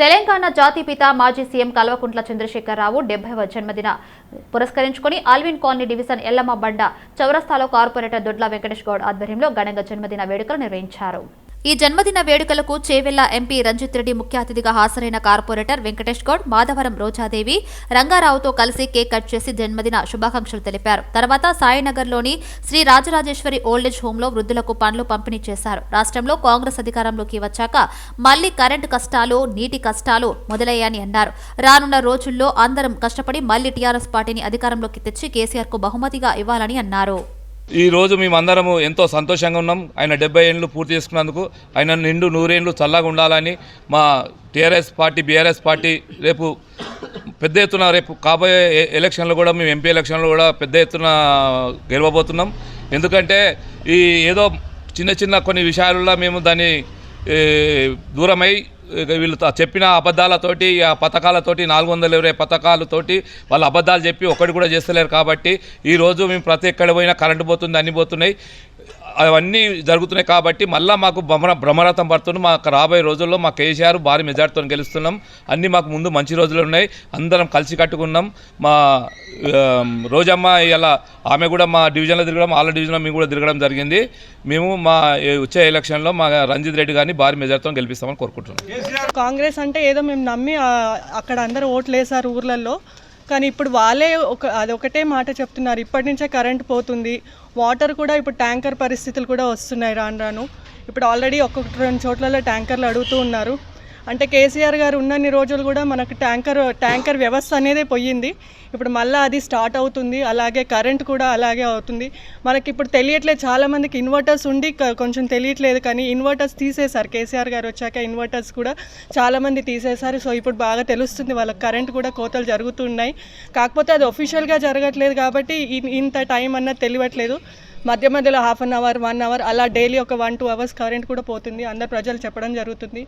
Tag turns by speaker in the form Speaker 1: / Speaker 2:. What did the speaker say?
Speaker 1: తెలంగాణ జాతిపిత మాజీ సీఎం కల్వకుంట్ల చంద్రశేఖరరావు డెబ్బైవ జన్మదిన పురస్కరించుకొని ఆల్విన్ కాలనీ డివిజన్ ఎల్లమ్మ బండ చౌరస్తాలో కార్పొరేటర్ దొడ్ల వెంకటేష్ గౌడ్ ఆధ్వర్యంలో ఘనంగా జన్మదిన వేడుకలు నిర్వహించారు. ఈ జన్మదిన వేడుకలకు చేవెళ్ళ ఎంపీ రంజిత్ రెడ్డి ముఖ్య అతిథిగా హాజరైన కార్పొరేటర్ వెంకటేష్ గౌడ్ మాధవరం రోజాదేవి రంగారావుతో కలిసి కేక్ కట్ చేసి జన్మదిన శుభాకాంక్షలు తెలిపారు. తర్వాత సాయినగర్లోని శ్రీ రాజరాజేశ్వరి ఓల్డేజ్ హోంలో వృద్ధులకు పండ్లు పంపిణీ చేశారు. రాష్ట్రంలో కాంగ్రెస్ అధికారంలోకి వచ్చాక మళ్ళీ కరెంటు కష్టాలు నీటి కష్టాలు మొదలయ్యాయని అన్నారు. రానున్న రోజుల్లో అందరం కష్టపడి మళ్ళీ టీఆర్ఎస్ పార్టీని అధికారంలోకి తెచ్చి కేసీఆర్కు బహుమతిగా ఇవ్వాలని అన్నారు.
Speaker 2: ఈరోజు మేమందరము ఎంతో సంతోషంగా ఉన్నాం. ఆయన డెబ్బై ఏళ్ళు పూర్తి చేసుకున్నందుకు ఆయన నిండు నూరేళ్ళు చల్లగా ఉండాలని మా టీఆర్ఎస్ పార్టీ బీఆర్ఎస్ పార్టీ రేపు పెద్ద ఎత్తున రేపు కాబోయే ఎ- ఎలక్షన్లో కూడా మేము ఎంపీ ఎలక్షన్లో కూడా పెద్ద ఎత్తున గెలవబోతున్నాం. ఎందుకంటే ఈ ఏదో చిన్న చిన్న కొన్ని విషయాలలో మేము దాన్ని దూరమై వీళ్ళు చెప్పిన అబద్ధాలతోటి ఆ పథకాలతోటి నాలుగు వందల ఇరవై పథకాలతోటి వాళ్ళు అబద్ధాలు చెప్పి ఒకటి కూడా చేస్తలేరు కాబట్టి ఈరోజు మేము ప్రతి ఎక్కడ పోయినా కరెంటు పోతుంది అన్ని పోతున్నాయి. అవన్నీ జరుగుతున్నాయి కాబట్టి మళ్ళీ మాకు భ్రమ భ్రమరథం పడుతుంది. మాకు రాబోయే రోజుల్లో మా కేసీఆర్ భారీ మెజార్టీతో గెలుస్తున్నాం. అన్నీ మాకు ముందు మంచి రోజులు ఉన్నాయి. అందరం కలిసి కట్టుకున్నాం. మా రోజమ్మ ఇలా ఆమె కూడా మా డివిజన్లో తిరగడం వాళ్ళ డివిజన్లో మేము కూడా తిరగడం జరిగింది. మేము మా వచ్చే ఎలక్షన్లో మా రంజిత్ రెడ్డి గారిని భారీ మెజార్టీతో గెలిపిస్తామని కోరుకుంటున్నాం.
Speaker 3: కాంగ్రెస్ అంటే ఏదో మేము నమ్మి అక్కడ అందరూ ఓట్లు వేసారు ఊర్లలో కానీ ఇప్పుడు వాళ్ళే ఒక అది ఒకటే మాట చెప్తున్నారు. ఇప్పటి నుంచే కరెంట్ పోతుంది. వాటర్ కూడా ఇప్పుడు ట్యాంకర్ పరిస్థితులు కూడా వస్తున్నాయి రాను రాను. ఇప్పుడు ఆల్రెడీ ఒక్కొక్క రెండు చోట్లలో ట్యాంకర్లు అడుగుతూ ఉన్నారు. అంటే కేసీఆర్ గారు ఉన్నన్ని రోజులు కూడా మనకు ట్యాంకర్ ట్యాంకర్ వ్యవస్థ అనేది పోయింది. ఇప్పుడు మళ్ళీ అది స్టార్ట్ అవుతుంది. అలాగే కరెంట్ కూడా అలాగే అవుతుంది. మనకి ఇప్పుడు తెలియట్లేదు చాలామందికి ఇన్వర్టర్స్ ఉండి కొంచెం తెలియట్లేదు కానీ ఇన్వర్టర్స్ తీసేశారు. కేసీఆర్ గారు వచ్చాక ఇన్వర్టర్స్ కూడా చాలామంది తీసేశారు. సో ఇప్పుడు బాగా తెలుస్తుంది వాళ్ళకి కరెంట్ కూడా కోతలు జరుగుతున్నాయి. కాకపోతే అది ఒఫిషియల్గా జరగట్లేదు కాబట్టి ఇంత టైం అన్నది తెలియట్లేదు. మధ్య మధ్యలో half an hour one hour అలా డైలీ ఒక వన్ టూ అవర్స్ కరెంట్ కూడా పోతుంది. అందరు ప్రజలు చెప్పడం జరుగుతుంది.